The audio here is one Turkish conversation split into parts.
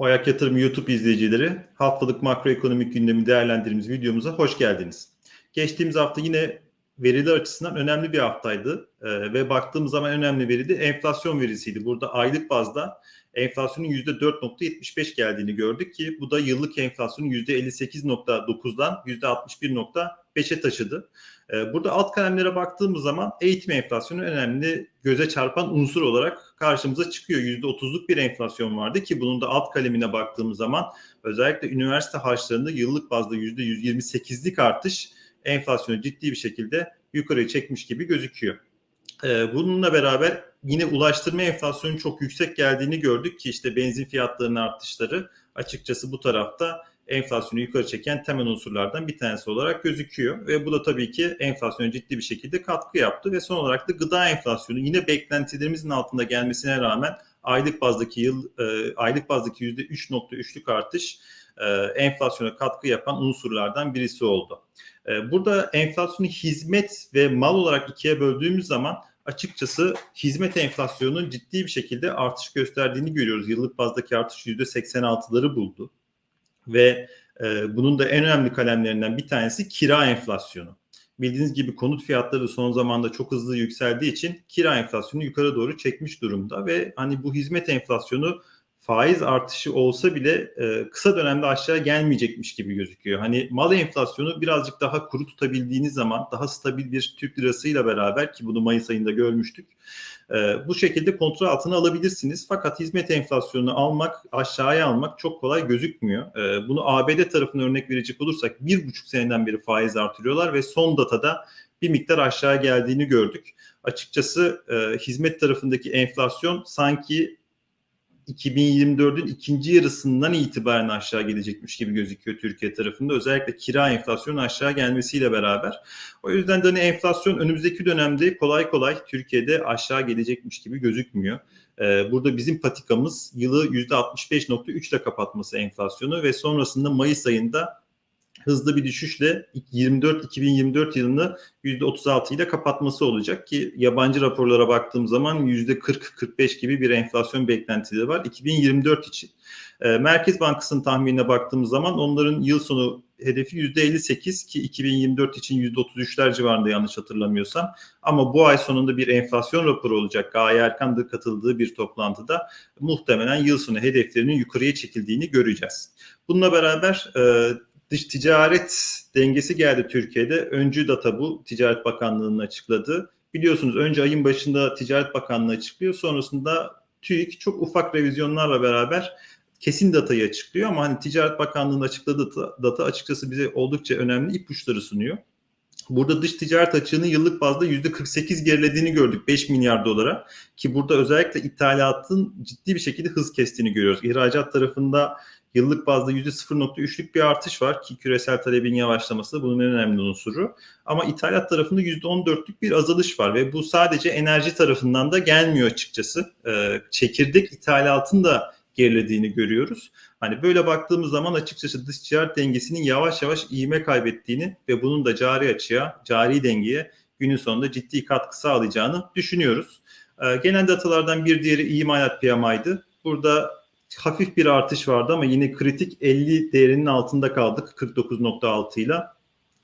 Oyak Yatırım YouTube izleyicileri, haftalık makroekonomik gündemi değerlendirdiğimiz videomuza hoş geldiniz. Geçtiğimiz hafta yine veriler açısından önemli bir haftaydı ee, ve baktığımız zaman önemli veri de enflasyon verisiydi. Burada aylık bazda enflasyonun %4.75 geldiğini gördük ki bu da yıllık enflasyonun %58.9'dan %61.5'e taşıdı. Ee, burada alt kalemlere baktığımız zaman eğitim enflasyonu önemli göze çarpan unsur olarak karşımıza çıkıyor. %30'luk bir enflasyon vardı ki bunun da alt kalemine baktığımız zaman özellikle üniversite harçlarında yıllık bazda %128'lik artış enflasyonu ciddi bir şekilde yukarıya çekmiş gibi gözüküyor. Ee, bununla beraber yine ulaştırma enflasyonun çok yüksek geldiğini gördük ki işte benzin fiyatlarının artışları açıkçası bu tarafta enflasyonu yukarı çeken temel unsurlardan bir tanesi olarak gözüküyor. Ve bu da tabii ki enflasyona ciddi bir şekilde katkı yaptı ve son olarak da gıda enflasyonu yine beklentilerimizin altında gelmesine rağmen aylık bazdaki yıl e, aylık bazdaki %3.3'lük artış enflasyona katkı yapan unsurlardan birisi oldu. E, burada enflasyonu hizmet ve mal olarak ikiye böldüğümüz zaman açıkçası hizmet enflasyonunun ciddi bir şekilde artış gösterdiğini görüyoruz. Yıllık bazdaki artış %86'ları buldu. Ve e, bunun da en önemli kalemlerinden bir tanesi kira enflasyonu. Bildiğiniz gibi konut fiyatları son zamanda çok hızlı yükseldiği için kira enflasyonu yukarı doğru çekmiş durumda ve hani bu hizmet enflasyonu faiz artışı olsa bile e, kısa dönemde aşağı gelmeyecekmiş gibi gözüküyor. Hani mal enflasyonu birazcık daha kuru tutabildiğiniz zaman daha stabil bir Türk lirasıyla beraber ki bunu Mayıs ayında görmüştük. E, bu şekilde kontrol altına alabilirsiniz. Fakat hizmet enflasyonunu almak, aşağıya almak çok kolay gözükmüyor. E, bunu ABD tarafına örnek verecek olursak bir buçuk seneden beri faiz artırıyorlar ve son datada bir miktar aşağı geldiğini gördük. Açıkçası e, hizmet tarafındaki enflasyon sanki 2024'ün ikinci yarısından itibaren aşağı gelecekmiş gibi gözüküyor Türkiye tarafında. Özellikle kira enflasyonu aşağı gelmesiyle beraber. O yüzden de hani enflasyon önümüzdeki dönemde kolay kolay Türkiye'de aşağı gelecekmiş gibi gözükmüyor. Ee, burada bizim patikamız yılı %65.3 ile kapatması enflasyonu ve sonrasında Mayıs ayında hızlı bir düşüşle 24 2024 yılını %36 ile kapatması olacak ki yabancı raporlara baktığım zaman %40-45 gibi bir enflasyon beklentileri var 2024 için. E, Merkez Bankası'nın tahminine baktığımız zaman onların yıl sonu hedefi %58 ki 2024 için %33'ler civarında yanlış hatırlamıyorsam. Ama bu ay sonunda bir enflasyon raporu olacak. Gaye Erkan da katıldığı bir toplantıda muhtemelen yıl sonu hedeflerinin yukarıya çekildiğini göreceğiz. Bununla beraber e, dış ticaret dengesi geldi Türkiye'de. Öncü data bu Ticaret Bakanlığı'nın açıkladığı. Biliyorsunuz önce ayın başında Ticaret Bakanlığı açıklıyor. Sonrasında TÜİK çok ufak revizyonlarla beraber kesin datayı açıklıyor ama hani Ticaret Bakanlığı'nın açıkladığı data, data açıkçası bize oldukça önemli ipuçları sunuyor. Burada dış ticaret açığını yıllık bazda %48 gerilediğini gördük 5 milyar dolara ki burada özellikle ithalatın ciddi bir şekilde hız kestiğini görüyoruz. İhracat tarafında Yıllık bazda %0.3'lük bir artış var ki küresel talebin yavaşlaması bunun en önemli unsuru. Ama ithalat tarafında %14'lük bir azalış var ve bu sadece enerji tarafından da gelmiyor açıkçası. Ee, çekirdek ithalatın da gerilediğini görüyoruz. Hani böyle baktığımız zaman açıkçası dış ticaret dengesinin yavaş yavaş iğme kaybettiğini ve bunun da cari açıya, cari dengeye günün sonunda ciddi katkı sağlayacağını düşünüyoruz. Ee, genel datalardan bir diğeri imalat PMI'ydı. Burada hafif bir artış vardı ama yine kritik 50 değerinin altında kaldık 49.6 ile.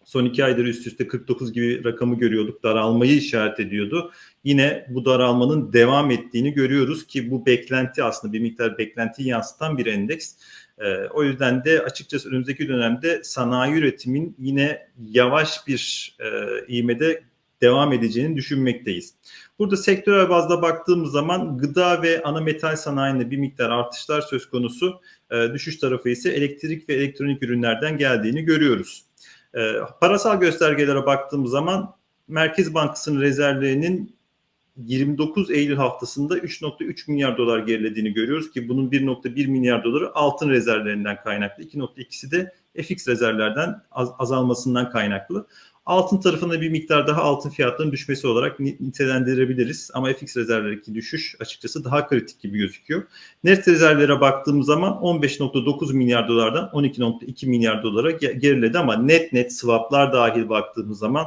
Son iki aydır üst üste 49 gibi rakamı görüyorduk. Daralmayı işaret ediyordu. Yine bu daralmanın devam ettiğini görüyoruz ki bu beklenti aslında bir miktar beklentiyi yansıtan bir endeks. Ee, o yüzden de açıkçası önümüzdeki dönemde sanayi üretimin yine yavaş bir e, ivmede devam edeceğini düşünmekteyiz. Burada sektörel bazda baktığımız zaman gıda ve ana metal sanayinde bir miktar artışlar söz konusu. E, düşüş tarafı ise elektrik ve elektronik ürünlerden geldiğini görüyoruz. E, parasal göstergelere baktığımız zaman Merkez Bankası'nın rezervlerinin 29 Eylül haftasında 3.3 milyar dolar gerilediğini görüyoruz ki bunun 1.1 milyar doları altın rezervlerinden kaynaklı. 2.2'si de FX rezervlerden az, azalmasından kaynaklı. Altın tarafında bir miktar daha altın fiyatlarının düşmesi olarak nitelendirebiliriz. Ama FX rezervlerdeki düşüş açıkçası daha kritik gibi gözüküyor. Net rezervlere baktığımız zaman 15.9 milyar dolardan 12.2 milyar dolara geriledi ama net net swaplar dahil baktığımız zaman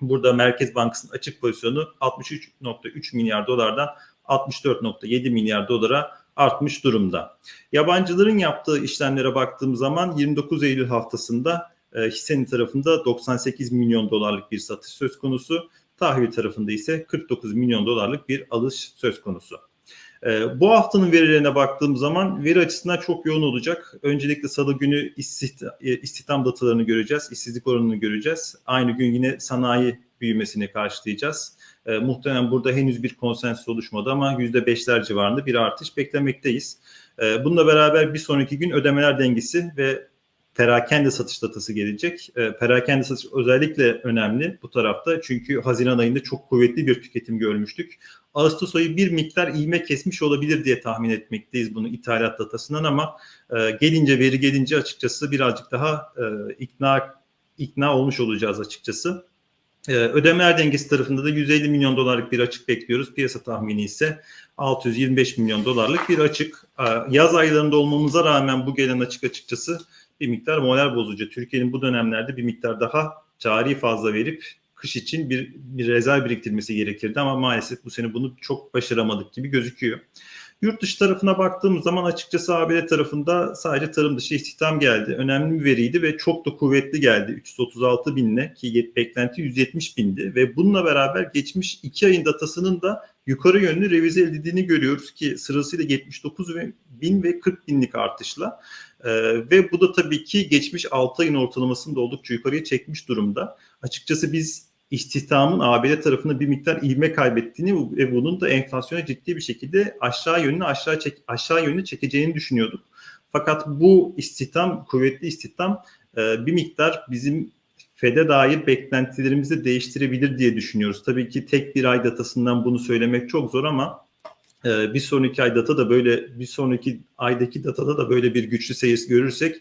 burada Merkez Bankası'nın açık pozisyonu 63.3 milyar dolardan 64.7 milyar dolara artmış durumda. Yabancıların yaptığı işlemlere baktığım zaman 29 Eylül haftasında e, hissenin tarafında 98 milyon dolarlık bir satış söz konusu. Tahvil tarafında ise 49 milyon dolarlık bir alış söz konusu. E, bu haftanın verilerine baktığım zaman veri açısından çok yoğun olacak. Öncelikle salı günü istihdam, istihdam datalarını göreceğiz, işsizlik oranını göreceğiz. Aynı gün yine sanayi büyümesini karşılayacağız. E, muhtemelen burada henüz bir konsensüs oluşmadı ama %5'ler civarında bir artış beklemekteyiz. E, bununla beraber bir sonraki gün ödemeler dengesi ve perakende satış datası gelecek. E, perakende satış özellikle önemli bu tarafta çünkü Haziran ayında çok kuvvetli bir tüketim görmüştük. Ağustos ayı bir miktar iğme kesmiş olabilir diye tahmin etmekteyiz bunu ithalat datasından ama e, gelince veri gelince açıkçası birazcık daha e, ikna ikna olmuş olacağız açıkçası. Ee, ödemeler dengesi tarafında da 150 milyon dolarlık bir açık bekliyoruz. Piyasa tahmini ise 625 milyon dolarlık bir açık. Ee, yaz aylarında olmamıza rağmen bu gelen açık açıkçası bir miktar moral bozucu. Türkiye'nin bu dönemlerde bir miktar daha cari fazla verip kış için bir, bir rezerv biriktirmesi gerekirdi ama maalesef bu sene bunu çok başaramadık gibi gözüküyor. Yurt dışı tarafına baktığımız zaman açıkçası ABD tarafında sadece tarım dışı istihdam geldi. Önemli bir veriydi ve çok da kuvvetli geldi. 336 binle ki beklenti 170 bindi ve bununla beraber geçmiş 2 ayın datasının da yukarı yönlü revize edildiğini görüyoruz ki sırasıyla 79 bin ve 40 binlik artışla. Ee, ve bu da tabii ki geçmiş 6 ayın ortalamasını da oldukça yukarıya çekmiş durumda. Açıkçası biz istihdamın ABD tarafında bir miktar ivme kaybettiğini ve bunun da enflasyona ciddi bir şekilde aşağı yönlü aşağı çek, aşağı yönlü çekeceğini düşünüyorduk. Fakat bu istihdam kuvvetli istihdam e, bir miktar bizim FED'e dair beklentilerimizi de değiştirebilir diye düşünüyoruz. Tabii ki tek bir ay datasından bunu söylemek çok zor ama bir sonraki ay data da böyle bir sonraki aydaki datada da böyle bir güçlü seyir görürsek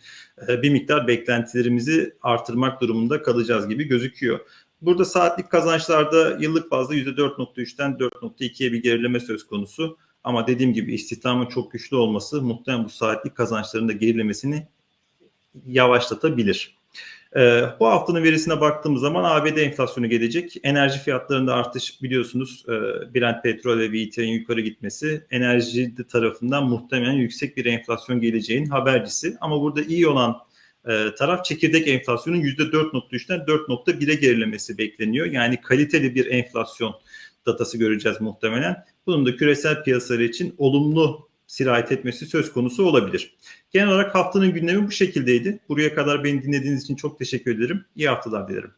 e, bir miktar beklentilerimizi artırmak durumunda kalacağız gibi gözüküyor. Burada saatlik kazançlarda yıllık bazda %4.3'ten 4.2'ye bir gerileme söz konusu. Ama dediğim gibi istihdamın çok güçlü olması muhtemelen bu saatlik kazançların da gerilemesini yavaşlatabilir. Ee, bu haftanın verisine baktığımız zaman ABD enflasyonu gelecek. Enerji fiyatlarında artış biliyorsunuz e, Brent petrol ve WTI'nin yukarı gitmesi enerji tarafından muhtemelen yüksek bir enflasyon geleceğin habercisi. Ama burada iyi olan e, taraf çekirdek enflasyonun %4.3'ten 4.1'e gerilemesi bekleniyor. Yani kaliteli bir enflasyon datası göreceğiz muhtemelen. Bunun da küresel piyasalar için olumlu sirayet etmesi söz konusu olabilir. Genel olarak haftanın gündemi bu şekildeydi. Buraya kadar beni dinlediğiniz için çok teşekkür ederim. İyi haftalar dilerim.